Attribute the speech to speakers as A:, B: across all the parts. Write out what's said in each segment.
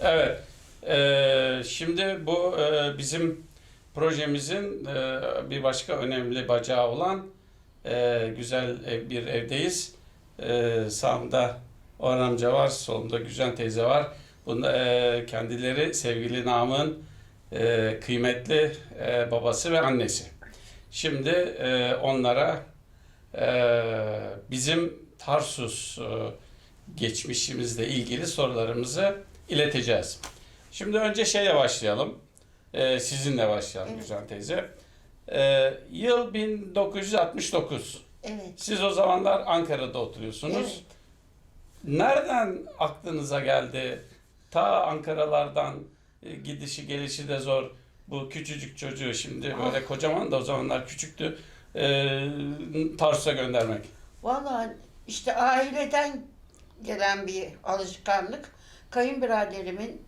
A: Evet. Ee, şimdi bu e, bizim projemizin e, bir başka önemli bacağı olan e, güzel ev- bir evdeyiz. E, sağımda Orhan amca var, solumda Güzen teyze var. Bunda e, kendileri sevgili Namık'ın e, kıymetli e, babası ve annesi. Şimdi e, onlara e, bizim Tarsus e, geçmişimizle ilgili sorularımızı ileteceğiz. Şimdi önce şeyle başlayalım. Ee, sizinle başlayalım
B: Evet.
A: Güzel teyze. Ee, yıl 1969.
B: Evet.
A: Siz o zamanlar Ankara'da oturuyorsunuz.
B: Evet.
A: Nereden aklınıza geldi? Ta Ankara'lardan e, gidişi gelişi de zor. Bu küçücük çocuğu şimdi böyle kocaman da o zamanlar küçüktü. E, Tarsus'a göndermek.
B: Vallahi işte aileden gelen bir alışkanlık. Kayınbiraderimin,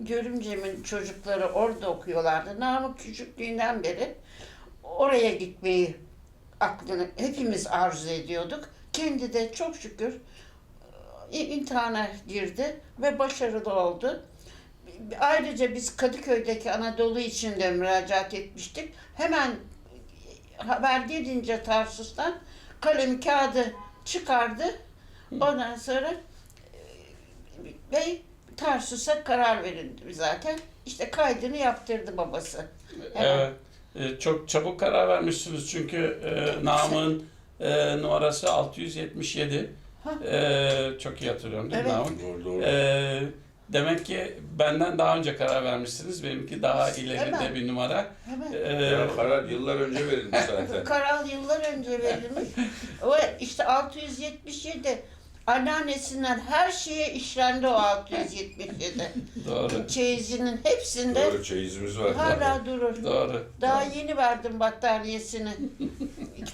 B: görümcemin çocukları orada okuyorlardı. Namık küçüklüğünden beri oraya gitmeyi aklını hepimiz arzu ediyorduk. Kendi de çok şükür e, imtihana girdi ve başarılı oldu. Ayrıca biz Kadıköy'deki Anadolu için de müracaat etmiştik. Hemen haber gelince Tarsus'tan kalem kağıdı çıkardı. Ondan sonra ve Tarsus'a karar verildi zaten. İşte kaydını yaptırdı babası. Hemen.
A: Evet. E, çok çabuk karar vermişsiniz çünkü e, Namık'ın e, numarası 677.
B: Ha.
A: E, çok iyi hatırlıyorum değil mi
B: Evet.
A: Namık?
C: Doğru doğru.
A: E, demek ki benden daha önce karar vermişsiniz. Benimki daha ileride
B: Hemen.
A: bir numara.
B: Hemen.
A: E,
C: ya karar yıllar önce verildi zaten.
B: Karal yıllar önce verilmiş. o işte 677 anneannesinden her şeye işlendi o 677.
A: doğru.
B: Çeyizinin hepsinde
C: doğru çeyizimiz var.
B: hala durur.
A: Doğru.
B: Daha yeni verdim battaniyesini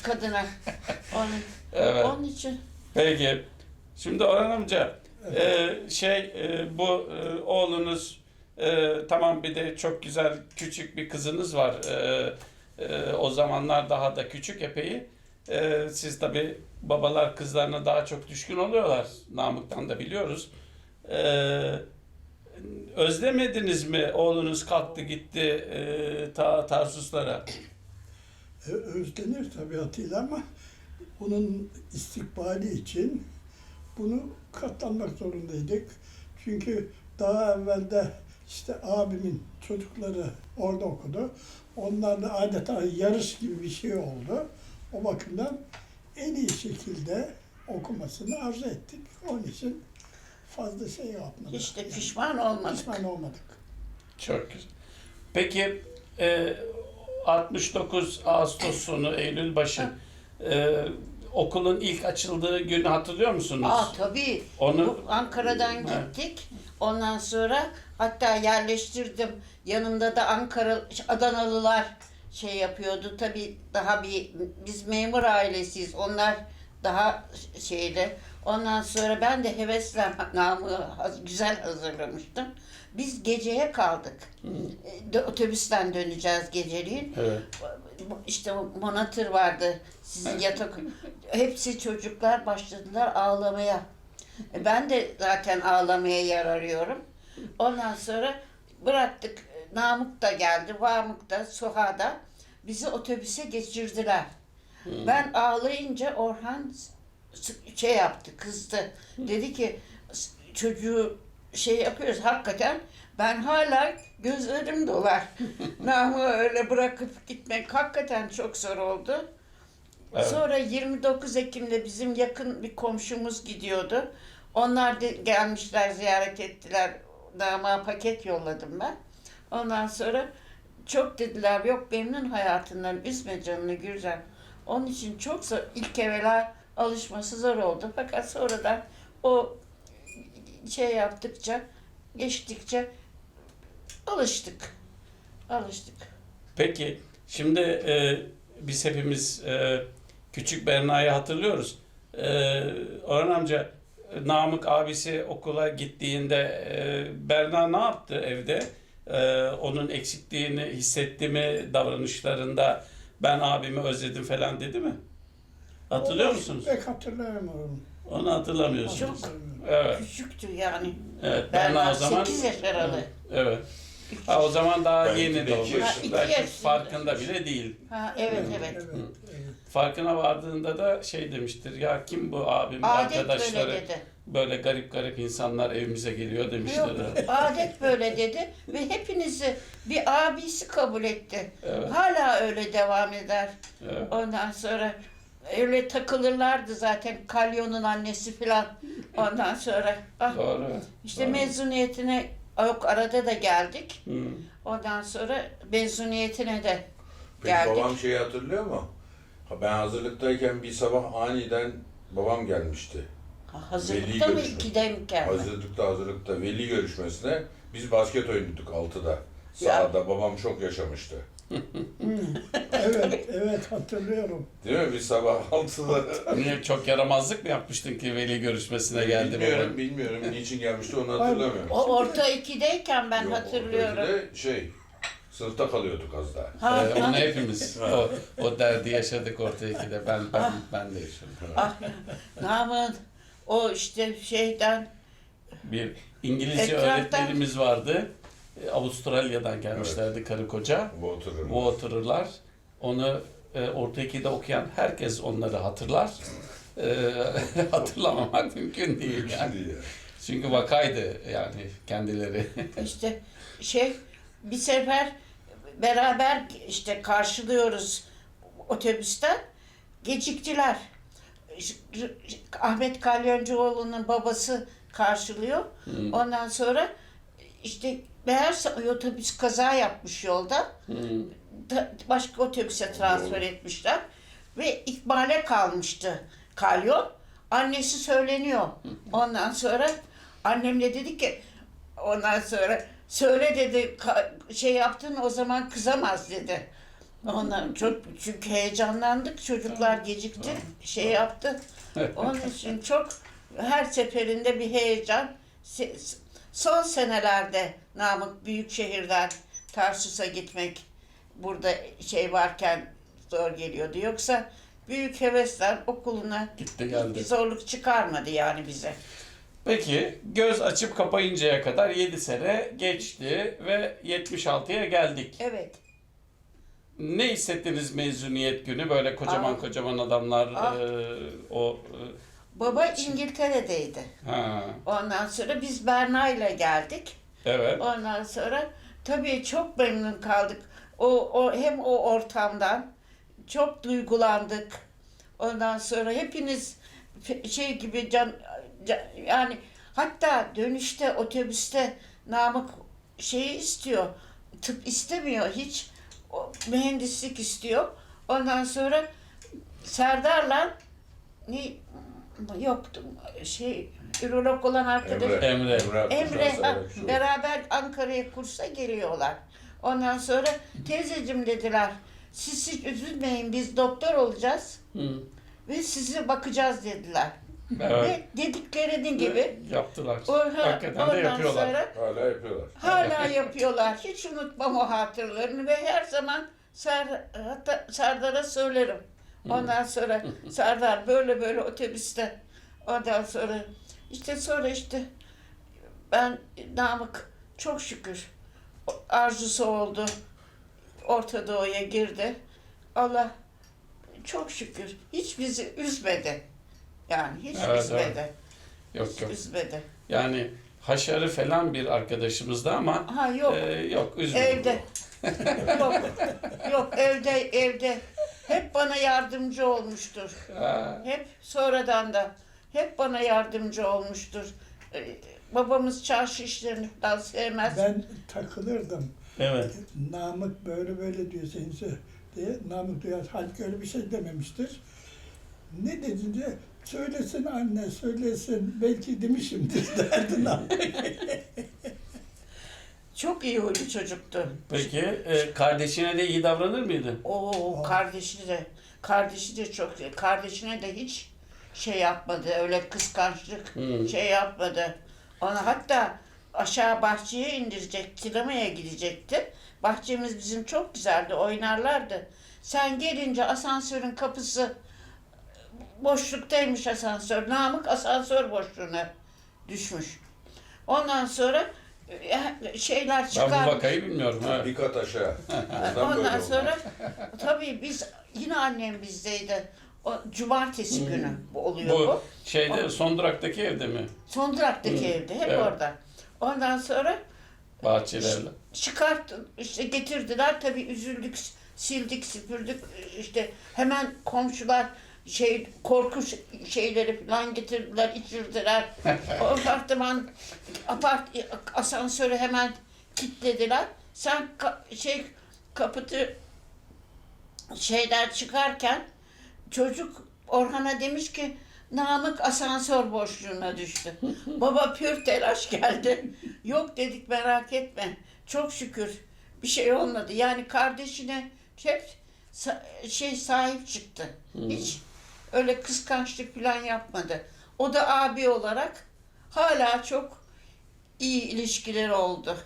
B: kadına. Onun,
A: Evet.
B: onun için
A: Peki. Şimdi Orhan amca e, şey e, bu e, oğlunuz e, tamam bir de çok güzel küçük bir kızınız var. E, e, o zamanlar daha da küçük epey. E, siz tabi babalar kızlarına daha çok düşkün oluyorlar. Namık'tan da biliyoruz. E, özlemediniz mi oğlunuz kalktı gitti e, ta Tarsuslara?
D: E, özlenir tabiatıyla ama bunun istikbali için bunu katlanmak zorundaydık. Çünkü daha evvelde işte abimin çocukları orada okudu. Onlarla adeta yarış gibi bir şey oldu. O bakımdan en iyi şekilde okumasını arzu ettik. Onun için fazla şey yapmadık.
B: işte
D: Yani
B: pişman olmadık.
D: pişman olmadık.
A: Çok güzel. Peki e, 69 Ağustos sonu, Eylül başı e, okulun ilk açıldığı günü hatırlıyor musunuz?
B: Aa tabii.
A: Onu
B: Bu Ankara'dan gittik. Ondan sonra hatta yerleştirdim. Yanımda da Ankara Adanalılar şey yapıyordu. Tabii daha bir biz memur ailesiyiz. Onlar daha şeyde. Ondan sonra ben de hevesle namı güzel hazırlamıştım. Biz geceye kaldık. E, dö- Otobüsten döneceğiz geceliğin.
A: evet.
B: İşte monatır vardı. Sizin yatak. Hepsi çocuklar başladılar ağlamaya. E, Ben de zaten ağlamaya yer arıyorum. Ondan sonra bıraktık. Namık da geldi. Vamık da, Suha Bizi otobüse geçirdiler. Ben ağlayınca Orhan şey yaptı, kızdı. Dedi ki "S- çocuğu şey yapıyoruz hakikaten ben hala gözlerim dolar. Namı öyle bırakıp gitmek hakikaten çok zor oldu.
A: Evet.
B: Sonra 29 Ekim'de bizim yakın bir komşumuz gidiyordu. Onlar da gelmişler ziyaret ettiler. Damağa paket yolladım ben. Ondan sonra çok dediler yok memnun hayatından üzme canını Gürcan. Onun için çok zor, ilk evvela alışması zor oldu. Fakat sonradan o şey yaptıkça, geçtikçe alıştık. Alıştık.
A: Peki şimdi e, biz hepimiz e, küçük Berna'yı hatırlıyoruz. E, Orhan amca Namık abisi okula gittiğinde e, Berna ne yaptı evde? E, onun eksikliğini hissetti mi davranışlarında? Ben abimi özledim falan dedi mi? Hatırlıyor musunuz?
D: Pek hatırlayamıyorum.
A: Onu hatırlamıyorsunuz.
B: Çok.
D: Hatırlamıyorum.
A: Evet.
B: Küçüktü yani.
A: Evet. Berna o zaman
B: 8 yaş aralı.
A: Evet. Ha, o zaman daha
C: Belki
A: yeni
C: de iki
A: doğmuş.
C: yaşında.
B: iki
A: Belki
B: yaşında.
A: farkında bile değil.
B: Ha, evet evet.
D: Evet, evet.
A: Farkına vardığında da şey demiştir. Ya kim bu abim
B: Adet
A: arkadaşları
B: böyle dedi.
A: Böyle garip garip insanlar evimize geliyor demiştir.
B: Yok, adet böyle dedi ve hepinizi bir abisi kabul etti.
A: Evet.
B: Hala öyle devam eder.
A: Evet.
B: Ondan sonra öyle takılırlardı zaten Kalyon'un annesi falan. Ondan sonra ah,
A: Doğru.
B: işte
A: Doğru.
B: mezuniyetine yok arada da geldik.
A: Hı.
B: Ondan sonra mezuniyetine de
C: Peki
B: Geldik.
C: babam şeyi hatırlıyor mu? Ben hazırlıktayken bir sabah aniden babam gelmişti.
B: Ha,
C: Veli
B: hazırlıkta mı
C: görüşme.
B: mi?
C: Hazırlıkta hazırlıkta veli görüşmesine biz basket oynadık 6'da. Sahada babam çok yaşamıştı.
D: Evet, evet hatırlıyorum.
C: Değil mi? Biz sabah 6'da
A: Niye çok yaramazlık mı yapmıştın ki veli görüşmesine geldi
C: bilmiyorum
A: baba?
C: bilmiyorum niçin gelmişti onu hatırlamıyorum.
B: O orta ikideyken ben
C: Yok,
B: hatırlıyorum.
C: ortadaki de şey sınıfta kalıyorduk az daha.
B: Ha,
A: Ee, onu hepimiz o, o derdi yaşadık orta ikide. Ben ben ben de yaşadım.
B: Ah, Namın o işte şeyden
A: Bir İngilizce
B: Etraftan-
A: öğretmenimiz vardı. Ee, Avustralya'dan gelmişlerdi karı koca.
C: Bu oturur.
A: Bu otururlar. Onu e, orta ikide okuyan herkes onları hatırlar. E, hatırlamamak mümkün değil yani. Çünkü vakaydı yani kendileri.
B: işte şey bir sefer beraber işte karşılıyoruz otobüsten geciktiler. Ahmet Kalyoncuoğlu'nun babası karşılıyor. Ondan sonra işte meğerse otobüs kaza yapmış yolda. Ta- başka otobüse transfer etmişler ve ikmale kalmıştı kalyon. Annesi söyleniyor. Ondan sonra annemle dedi ki ondan sonra söyle dedi şey yaptın o zaman kızamaz dedi. Ondan çok çünkü heyecanlandık çocuklar gecikti şey yaptı. Onun için çok her seferinde bir heyecan. Se- Son senelerde Namık büyük şehirden Tarsus'a gitmek burada şey varken zor geliyordu. Yoksa büyük hevesler okuluna
A: Gitti
B: bir
A: geldi.
B: zorluk çıkarmadı yani bize.
A: Peki göz açıp kapayıncaya kadar 7 sene geçti ve 76'ya geldik.
B: Evet.
A: Ne hissettiniz mezuniyet günü? Böyle kocaman
B: Ah.
A: kocaman adamlar
B: Ah.
A: e, o
B: Baba İngiltere'deydi.
A: e, ha
B: Ondan sonra biz Berna ile geldik.
A: evet.
B: Ondan sonra tabii çok memnun kaldık. O, o hem o ortamdan çok duygulandık. Ondan sonra hepiniz fe- şey gibi can, can- yani hatta dönüşte otobüste Namık şeyi istiyor. Tıp istemiyor hiç. O, mühendislik istiyor. Ondan sonra Serdar'la ne yoktu şey ürolog olan arkadaş
C: Emre.
A: Emre.
B: Emre ha,
C: şu.
B: beraber Ankara'ya kursa geliyorlar. Ondan sonra teyzecim dediler. Siz hiç üzülmeyin biz doktor olacağız
A: Hı.
B: ve size bakacağız dediler.
A: Evet.
B: Ve dediklerinin gibi
A: Yaptılar.
B: o, ha,
A: Hakikaten de
B: ondan
A: yapıyorlar.
B: sonra
C: Hala yapıyorlar.
B: hala yapıyorlar. Hiç unutmam o hatırlarını ve her zaman Ser, hatta Serdar'a söylerim. Ondan sonra Serdar böyle böyle otobüste ondan sonra işte sonra işte ben Namık çok şükür arzusu oldu. Orta Doğu'ya girdi. Allah çok şükür hiç bizi üzmedi. Yani hiç
A: Evet,
B: üzmedi.
A: Yok
B: Hiç
A: yok.
B: üzmedi.
A: Yani haşarı falan bir arkadaşımızdı ama
B: Ha yok.
A: e, yok üzmedi.
B: Evde. yok. Yok evde evde. Hep bana yardımcı olmuştur.
A: Ha,
B: Hep sonradan da hep bana yardımcı olmuştur. Ee, babamız çarşı işlerini falan sevmez.
D: Ben takılırdım.
A: evet.
D: Namık böyle böyle diyor sense diye. Namık duyar. Halbuki öyle bir şey dememiştir. Ne dedi diye söylesin anne söylesin belki demişimdir derdi Namık.
B: Çok iyi huylu çocuktu.
A: Peki e, kardeşine de iyi davranır mıydı?
B: O kardeşi de kardeşi de çok kardeşine de hiç şey yapmadı. Öyle kıskançlık
A: Hmm.
B: şey yapmadı. Ona hatta aşağı bahçeye indirecek, sinemaya gidecekti. Bahçemiz bizim çok güzeldi, oynarlardı. Sen gelince asansörün kapısı boşluktaymış asansör. Namık asansör boşluğuna düşmüş. Ondan sonra e, şeyler
A: Ben
B: çıkar.
A: bu vakayı bilmiyorum. Evet.
C: Bir kat aşağı. Ondan
B: sonra tabii biz yine annem bizdeydi. O cumartesi günü bu oluyor bu.
A: Bu şeyde son duraktaki evde mi?
B: Son duraktaki
A: Hı,
B: evde hep
A: evet.
B: orada. Ondan sonra
A: Bahçelerle.
B: çıkarttım işte getirdiler tabii üzüldük sildik süpürdük işte hemen komşular şey korku şeyleri falan getirdiler içirdiler o apartman apart asansörü hemen kilitlediler sen ka- şey kapıtı şeyler çıkarken çocuk Orhan'a demiş ki Namık asansör boşluğuna düştü. Baba pür telaş geldi. Yok dedik merak etme. Çok şükür bir şey olmadı. Yani kardeşine hep şey sahip çıktı. Hiç öyle kıskançlık falan yapmadı. O da abi olarak hala çok iyi ilişkileri oldu.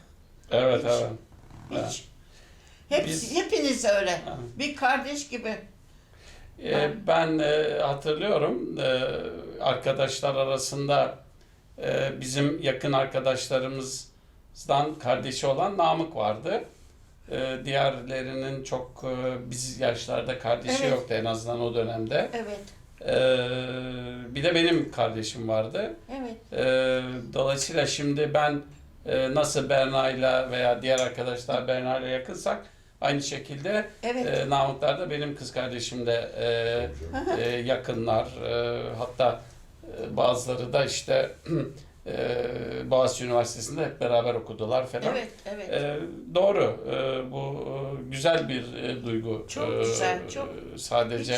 A: Evet
B: Hiç.
A: evet.
B: Hiç. Hepsi,
A: Biz-
B: hepiniz öyle.
A: Ha.
B: Bir kardeş gibi.
A: Ee, ben e, hatırlıyorum e, arkadaşlar arasında e, bizim yakın arkadaşlarımızdan kardeşi olan Namık vardı. E, diğerlerinin çok e, biz yaşlarda kardeşi
B: Evet.
A: yoktu en azından o dönemde.
B: Evet.
A: E, bir de benim kardeşim vardı.
B: Evet.
A: E, dolayısıyla şimdi ben e, nasıl Berna'yla veya diğer arkadaşlar Berna'yla yakınsak aynı şekilde
B: Evet.
A: e, Namıklar da benim kız kardeşimle e, e, yakınlar. E, hatta e, bazıları da işte e, Boğaziçi Üniversitesi'nde hep beraber okudular falan.
B: Evet. Evet.
A: E, doğru. E, bu e, güzel bir e, duygu.
B: Çok
A: E,
B: güzel, çok.
A: Sadece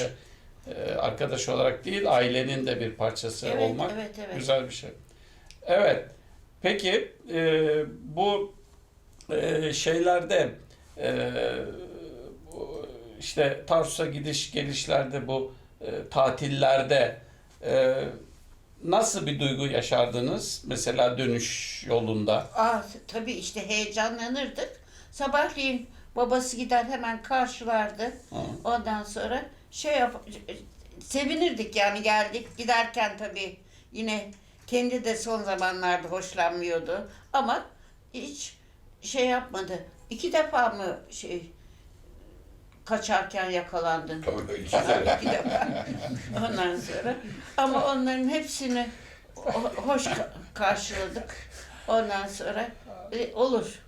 A: e, arkadaş olarak değil, ailenin de bir parçası
B: evet,
A: olmak
B: evet, evet.
A: güzel bir şey. Evet. Peki e, bu e, şeylerde e, bu işte Tarsus'a gidiş gelişlerde bu e, tatillerde e, nasıl bir duygu yaşardınız? Mesela dönüş yolunda.
B: Aa, tabii işte heyecanlanırdık. Sabahleyin babası gider hemen karşılardı.
A: Hı.
B: Ondan sonra şey yap sevinirdik yani geldik giderken tabii yine kendi de son zamanlarda hoşlanmıyordu ama hiç şey yapmadı. İki defa mı şey kaçarken yakalandın?
C: Tabii iki
B: defa. Ondan sonra ama onların hepsini ho- hoş ka- karşıladık. Ondan sonra e, olur.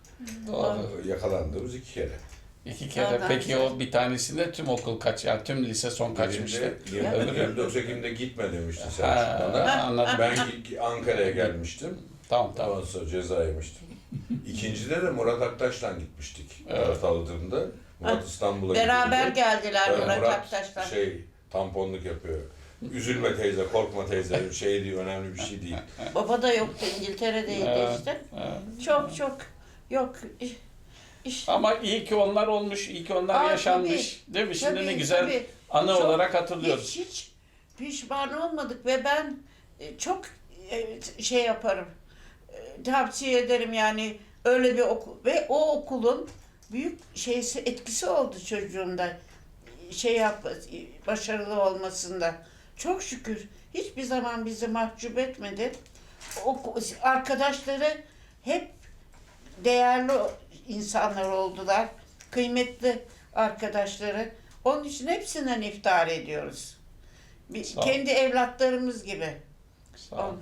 A: Doğru.
C: Yakalandığımız iki kere.
A: İki kere.
B: Ondan
A: Peki
B: sonra-
A: o bir tanesinde tüm okul kaç yani tüm lise son kaçmıştı.
C: Birinde
B: Ya.
C: 20 29 Ekim'de gitme demişti sen
A: Ha,
C: bana.
A: anladım.
C: Ben gi- Ankara'ya gelmiştim.
A: Tamam tamam.
C: Ondan sonra ceza yemiştim. İkincide de Murat Aktaş'la gitmiştik.
A: Evet.
C: Murat Alıdır'ında. Murat İstanbul'a
B: Beraber
C: gidiyordu.
B: geldiler
C: Evet,
B: Murat
C: Murat
B: Aktaş'tan.
C: şey tamponluk yapıyor. Üzülme teyze, korkma teyze, şey değil, önemli bir şey değil.
B: Baba da yoktu İngiltere'deydi
A: Evet.
B: işte.
A: Evet.
B: Çok çok yok. İşte,
A: Ama iyi ki onlar olmuş, iyi ki onlar
B: Aa,
A: yaşanmış. Değil mi? Şimdi ne
B: tabii,
A: güzel
B: tabii.
A: anı
B: Çok-
A: olarak hatırlıyoruz.
B: Hiç hiç pişman olmadık ve ben e, çok e, şey yaparım. E, Tavsiye ederim yani öyle bir okul ve o okulun büyük şeysi etkisi oldu çocuğumda. Şey yap başarılı olmasında. Çok şükür hiçbir zaman bizi mahcup etmedi. O, arkadaşları hep değerli insanlar oldular. Kıymetli arkadaşları. Onun için hepsinden iftar ediyoruz. Bir,
A: Sağ
B: kendi evlatlarımız gibi.
A: Sağ ol.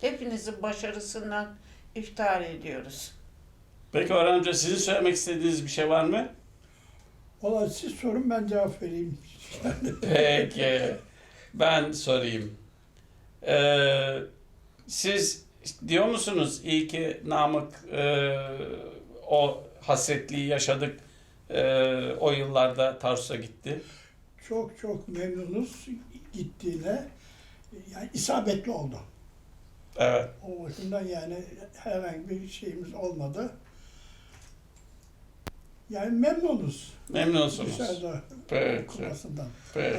B: Hepinizin başarısından iftar ediyoruz.
A: Peki Orhan Hoca sizin söylemek istediğiniz bir şey var mı?
D: Valla siz sorun ben cevap vereyim.
A: Peki. Ben sorayım. Ee, siz diyor musunuz iyi ki Namık e, o hasretliği yaşadık e, o yıllarda Tarsus'a gitti.
D: Çok çok memnunuz gittiğine. Yani isabetli oldu.
A: Evet.
D: O bakımdan yani herhangi bir şeyimiz olmadı. Yani memnunuz
A: Memnunsunuz.
D: dışarıda
A: Peki.
D: okumasından.
A: Peki.